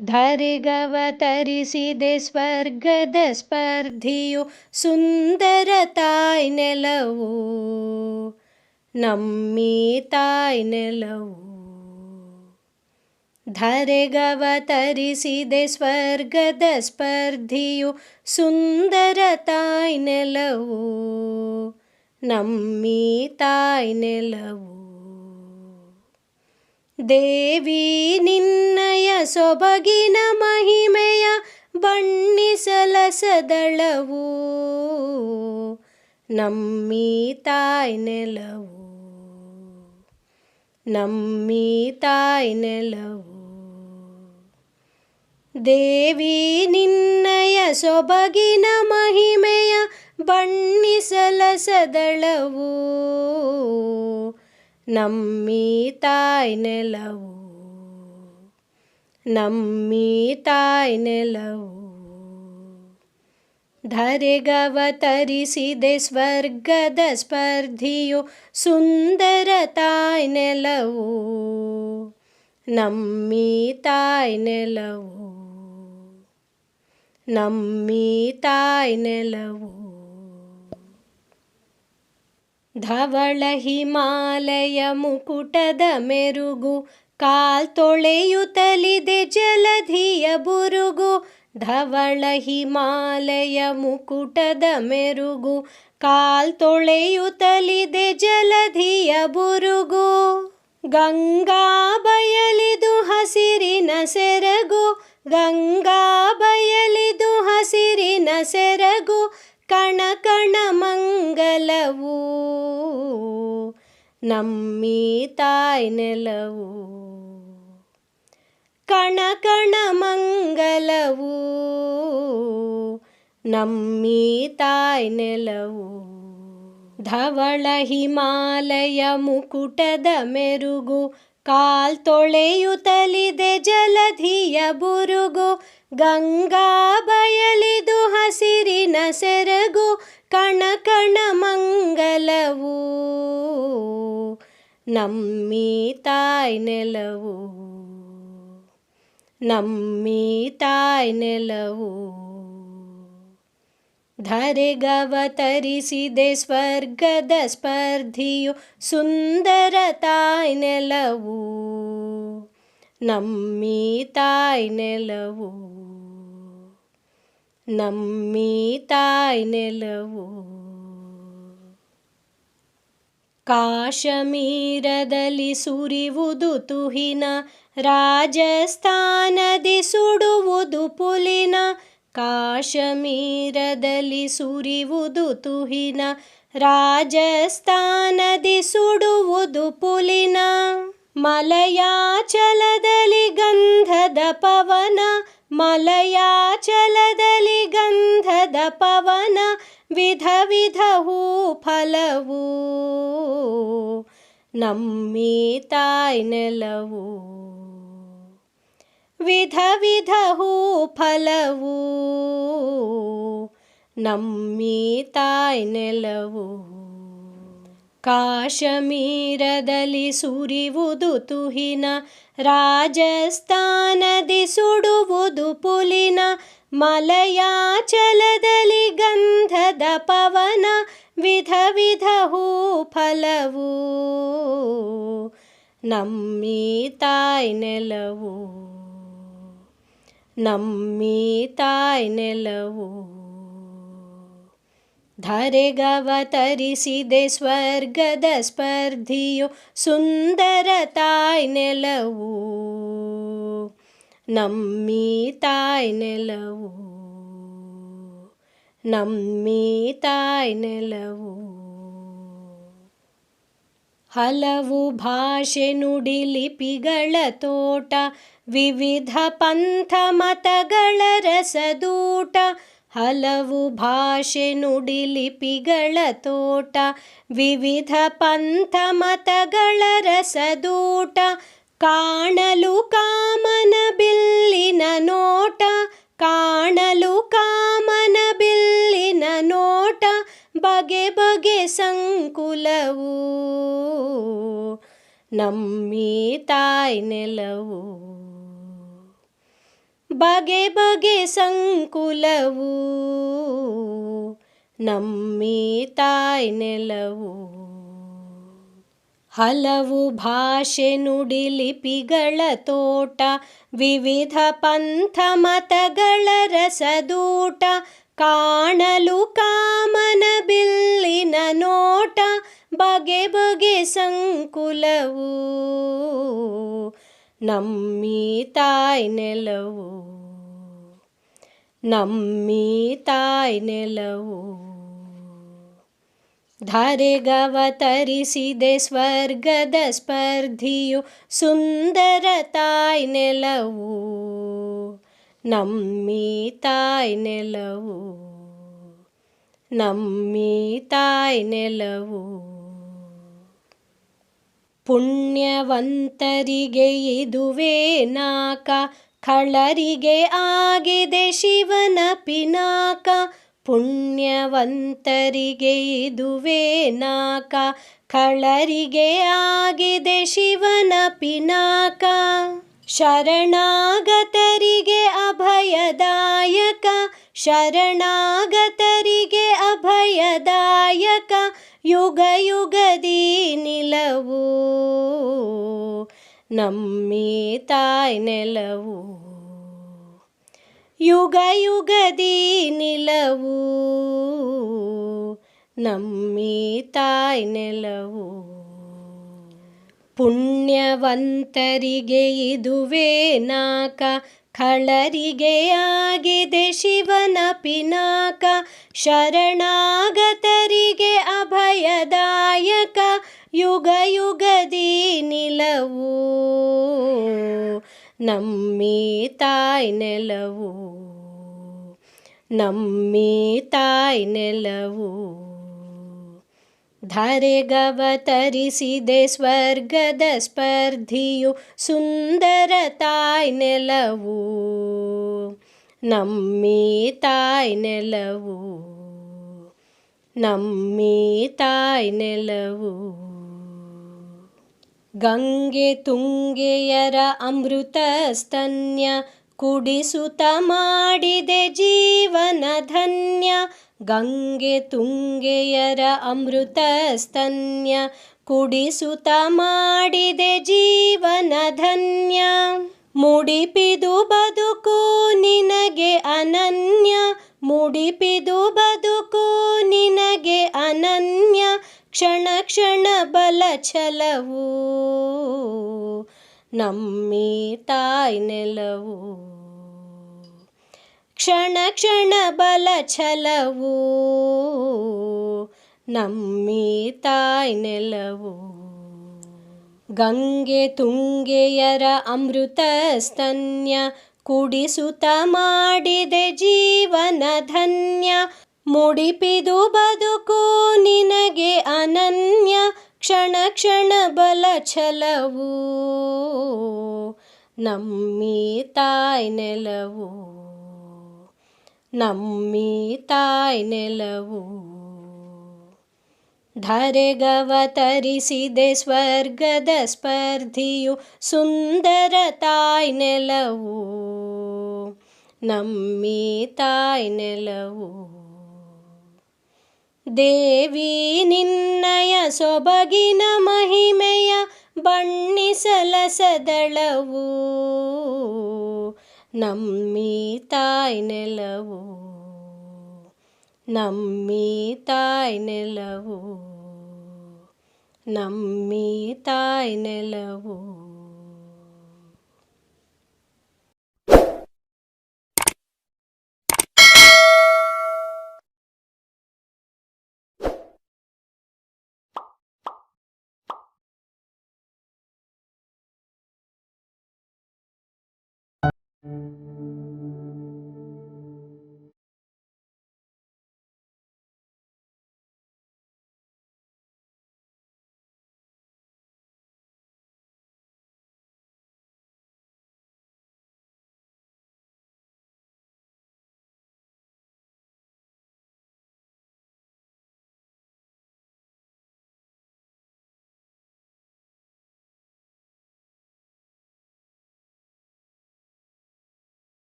ಧರೆಗವತರಿಸಿದೆ ಸ್ವರ್ಗದ ಸ್ಪರ್ಧಿಯು ಸುಂದರ ತಾಯ್ ನೆಲವು ನಮ್ಮಿ ತಾಯ್ ನೆಲವು ಧರೆಗವತರಿಸಿದೆ ಸ್ವರ್ಗದ ಸ್ಪರ್ಧಿಯು ಸುಂದರ ತಾಯ್ ನೆಲವು ನಮ್ಮಿ ತಾಯ್ ನೆಲವು ದೇವಿ ನಿನ್ನಯ ಸೊಬಗಿನ ಮಹಿಮೆಯ ಬಣ್ಣಿಸಲಸದಳವು ನಮ್ಮಿ ತಾಯ್ ನೆಲವು. ನಮ್ಮಿ ತಾಯ್ ನೆಲವು. ದೇವಿ ನಿನ್ನಯ ಸೊಬಗಿನ ಮಹಿಮೆಯ ಬಣ್ಣಿಸಲಸದಳವು ನಮ್ಮಿ ತಾಯ್ ನೆಲವು ನಮ್ಮಿ ತಾಯ್ ನೆಲವು ಧರೆಗವತರಿಸಿದೆ ಸ್ವರ್ಗದ ಸ್ಪರ್ಧಿಯು ಸುಂದರ ತಾಯ್ ನೆಲವು ನಮ್ಮಿ ತಾಯ್ ನೆಲವು ನಮ್ಮಿ ತಾಯ್ ನೆಲವು ಧವಳ ಹಿಮಾಲಯ ಮುಕುಟದ ಮೆರುಗು, ಕಾಲ್ ತೊಳೆಯುತ್ತಲಿದೆ ಜಲಧಿಯ ಬುರುಗು, ಧವಳ ಹಿಮಾಲಯ ಮುಕುಟದ ಮೆರುಗು, ಕಾಲ್ ತೊಳೆಯುತ್ತಲಿದೆ ಜಲಧಿಯ ಬುರುಗು. ಗಂಗಾ ಬಯಲಿದು ಹಸಿರಿನ ಸೆರಗು, ಗಂಗಾ ಬಯಲಿದು ಹಸಿರಿನ ಸೆರಗು, ಕಣ ಕಣ ಮಂಗಲವು, ನಮ್ಮಿ ತಾಯ್ ನೆಲವು. ಕಣ ಕಣ ಮಂಗಲವು, ನಮ್ಮಿ ತಾಯ್ ನೆಲವು. ಧವಳ ಹಿಮಾಲಯ ಮುಕುಟದ ಮೆರುಗು, ಕಾಲ್ ತೊಳೆಯುತ್ತಲಿದೆ ಜಲಧಿಯ ಬುರುಗು, ಗಂಗಾ ಬಯಲಿದು ಹಸಿರಿನ ಸೆರಗು ಕಣ ಕಣ ಮಂಗಲವು, ನಮ್ಮಿ ತಾಯಿ ನೆಲವು, ನಮ್ಮಿ ತಾಯಿ ನೆಲವು. ಧರೆಗವತರಿಸಿದೆ ಸ್ವರ್ಗದ ಸ್ಪರ್ಧಿಯು ಸುಂದರ ತಾಯಿ ನೆಲವು, ನಮ್ಮಿ ತಾಯಿ ನೆಲವು. ನಮ್ಮಿ ತಾಯ್ ನೆಲವು. ಕಾಶ್ಮೀರದಲ್ಲಿ ಸುರಿವುದು ತುಹಿನ, ರಾಜಸ್ಥಾನದಿ ಸುಡುವುದು ಪುಲಿನ. ಕಾಶ್ಮೀರದಲ್ಲಿ ಸುರಿವುದು ತುಹಿನ, ರಾಜಸ್ಥಾನದಿ ಸುಡುವುದು ಪುಲಿನ. ಮಲಯಾಚಲದಲ್ಲಿ ಗಂಧದ ಪವನ, ಮಲಯಾಚ ಪವನ ವಿಧ ವಿಧ ಹೂ ಫಲವು ನಮ್ಮಿ ತಾಯ್ ನೆಲವು ವಿಧ ವಿಧ ಹೂ ಫಲವು ನಮ್ಮಿ ತಾಯ್ ನೆಲವು ಕಾಶ್ಮೀರದಲ್ಲಿ ಸುರಿವುದು ತುಹಿನ, ರಾಜಸ್ಥಾನದಿ ಸುಡುವುದು ಪುಲಿನ, ಮಲಯಾಚಲದಲ್ಲಿ ಗಂಧದ ಪವನ, ವಿಧ ವಿಧ ಹೂ ಫಲವು. ನಮ್ಮಿ ತಾಯ್ ನೆಲವು ನಮ್ಮಿ ತಾಯ್ ನೆಲವು. ಧರೆಗವತರಿಸಿದೆ ಸ್ವರ್ಗದ ಸ್ಪರ್ಧಿಯು ಸುಂದರ ತಾಯ್ ನೆಲವು ನಮ್ಮಿ ತಾಯ್ ನೆಲವು ನಮ್ಮಿ ತಾಯ್ ನೆಲವು ಹಲವು ಭಾಷೆ ನುಡಿ ಲಿಪಿಗಳ ತೋಟ ವಿವಿಧ ಪಂಥ ಮತಗಳ ರಸದೂಟ ಹಲವು ಭಾಷೆ ನುಡಿಲಿಪಿಗಳ ತೋಟ, ವಿವಿಧ ಪಂಥ ಮತಗಳ ರಸದೂಟ, ಕಾಣಲು ಕಾಮನ ಬಿಲ್ಲಿನ ನೋಟ, ಕಾಣಲು ಕಾಮನ ಬಿಲ್ಲಿನ ನೋಟ, ಬಗೆ ಬಗೆ ಸಂಕುಲವು ನಮ್ಮಿ ತಾಯಿ ನೆಲವು. ಬಗೆ ಬಗೆ ಸಂಕುಲವು, ನಮ್ಮಿ ತಾಯಿ ನೆಲವು. ಹಲವು ಭಾಷೆ ನುಡಿಲಿಪಿಗಳ ತೋಟ, ವಿವಿಧ ಪಂಥ ಮತಗಳ ರಸದೂಟ, ಕಾಣಲು ಕಾಮನ ಬಿಲ್ಲಿನ ನೋಟ, ಬಗೆ ಬಗೆ ಸಂಕುಲವು. ನಮ್ಮಿ ತಾಯ್ ನೆಲವು ನಮ್ಮಿ ತಾಯ್ ನೆಲವು ಧರೆಗವತರಿಸಿದೆ ಸ್ವರ್ಗದ ಸ್ಪರ್ಧಿಯು ಸುಂದರ ತಾಯ್ ನೆಲವು ನಮ್ಮಿ ತಾಯ್ ನೆಲವು ನಮ್ಮಿ ತಾಯ್ ನೆಲವು ಪುಣ್ಯವಂತರಿಗೆ ಇದುವೇ ನಾಕ ಖಳರಿಗೆ ಆಗಿದೆ ಶಿವನ ಪಿನಾಕ. ಪುಣ್ಯವಂತರಿಗೆ ಇದುವೇ ನಾಕ ಖಳರಿಗೆ ಆಗಿದೆ ಶಿವನ ಪಿನಾಕ. ಶರಣಾಗತರಿಗೆ ಅಭಯದಾಯಕ ಶರಣಾಗತರಿಗೆ ಅಭಯದಾಯಕ. ಯುಗ ಯುಗದಿ ನಿಲವು. ನಮ್ಮಿ ತಾಯ್ ನೆಲವು. ಯುಗ ಯುಗದಿ ನಿಲವು. ನಮ್ಮಿ ತಾಯ್ ನೆಲವು. ಪುಣ್ಯವಂತರಿಗೆ ಇದುವೇ ನಾಕ. ಖಳರಿಗೆ ಆಗಿದೆ ಶಿವನ ಪಿನಾಕ. ಶರಣಾಗತರಿಗೆ ನಮ್ಮಿ ತಾಯ್ ನೆಲವು ನಮ್ಮಿ ತಾಯ್ ನೆಲವು ಧರೆಗವತರಿಸಿದೆ ಸ್ವರ್ಗದ ಸ್ಪರ್ಧಿಯು ಸುಂದರ ತಾಯ್ ನೆಲವು ನಮ್ಮಿ ತಾಯ್ ನೆಲವು ನಮ್ಮಿ ತಾಯ್ ನೆಲವು ಗಂಗೆ ತುಂಗೆಯರ ಅಮೃತ ಸ್ತನ್ಯ ಕುಡಿಸುತ ಮಾಡಿದೆ ಜೀವನ ಧನ್ಯ. ಗಂಗೆ ತುಂಗೆಯರ ಅಮೃತ ಸ್ತನ್ಯ ಕುಡಿಸುತ ಮಾಡಿದೆ ಜೀವನ ಧನ್ಯ. ಮುಡಿಪಿದು ಬದುಕು ನಿನಗೆ ಅನನ್ಯ. ಮುಡಿಪಿದು ಬದುಕು ನಿನಗೆ ಅನನ್ಯ. ಕ್ಷಣ ಕ್ಷಣ ಬಲ ಛಲವು. ನಮ್ಮಿ ತಾಯ್ ನೆಲವು. ಕ್ಷಣ ಕ್ಷಣ ಬಲ ಛಲವು. ನಮ್ಮಿ ತಾಯ್ ನೆಲವು. ಗಂಗೆ ತುಂಗೆಯರ ಅಮೃತ ಸ್ತನ್ಯ ಕುಡಿಸುತ್ತ ಮಾಡಿದೆ ಜೀವನ ಧನ್ಯ. ಮುಡಿಪಿದು ಬದುಕು ನಿನಗೆ ಅನನ್ಯ ಕ್ಷಣ ಕ್ಷಣ ಬಲ ಛಲವು. ನಮ್ಮಿ ತಾಯಿ ನೆಲವು. ನಮ್ಮಿ ತಾಯಿ ನೆಲವು. ಧರೆಗವತರಿಸಿದೆ ಸ್ವರ್ಗದ ಸ್ಪರ್ಧಿಯು ಸುಂದರ ತಾಯಿ ನೆಲವು. ನಮ್ಮಿ ತಾಯಿ ನೆಲವು. ದೇವಿ ನಿನ್ನಯ ಸೊಬಗಿನ ಮಹಿಮೆಯ ಬಣ್ಣಿಸಲಸದಳವು ನಮ್ಮಿ ತಾಯ್ ನೆಲವು. ನಮ್ಮಿ ತಾಯಿ ನೆಲವು. ನಮ್ಮಿ ತಾಯ್ ನೆಲವು.